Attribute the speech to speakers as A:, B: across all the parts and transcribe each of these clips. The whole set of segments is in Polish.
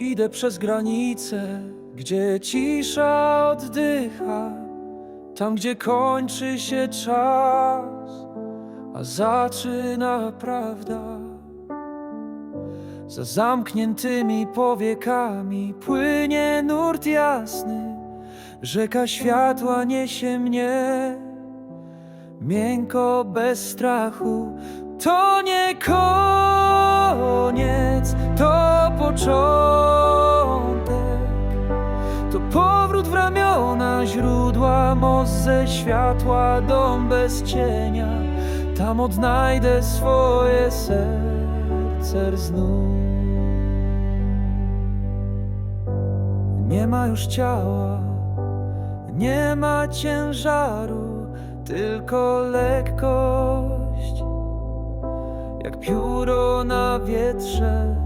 A: Idę przez granicę, gdzie cisza oddycha, tam gdzie kończy się czas, a zaczyna prawda. Za zamkniętymi powiekami płynie nurt jasny, rzeka światła niesie mnie, miękko bez strachu. To nie koniec, to źródła, most ze światła, dom bez cienia. Tam odnajdę swoje serce znów. Nie ma już ciała, nie ma ciężaru, tylko lekkość. Jak pióro na wietrze,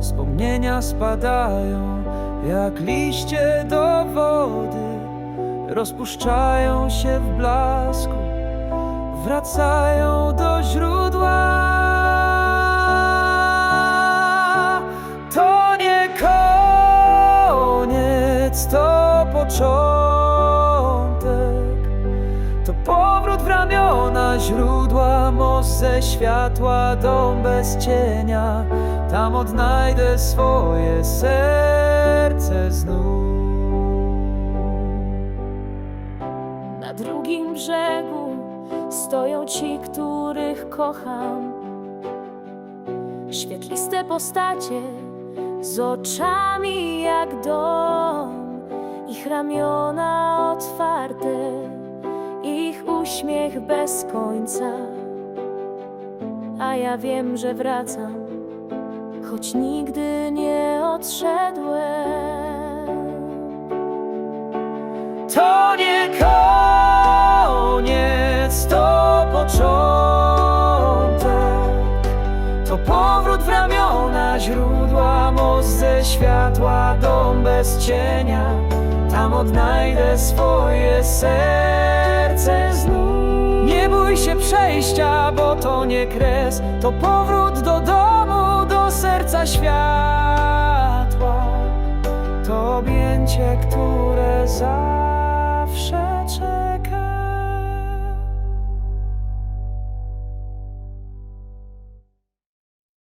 A: wspomnienia spadają, jak liście do wody, rozpuszczają się w blasku, wracają do źródła. To nie koniec, to początek. To powrót w ramiona źródła, most ze światła, dom bez cienia. Tam odnajdę swoje serce znów.
B: Na drugim brzegu stoją ci, których kocham. Świetliste postacie z oczami jak dom, ich ramiona otwarte, ich uśmiech bez końca. A ja wiem, że wracam, choć nigdy nie odszedłem.
A: To nie koniec, to początek. To powrót w ramiona źródła, most ze światła, dom bez cienia. Tam odnajdę swoje serce znów. Nie bój się przejścia, bo to nie kres, to powrót do domu, do serca światła. To objęcie, które zawsze czeka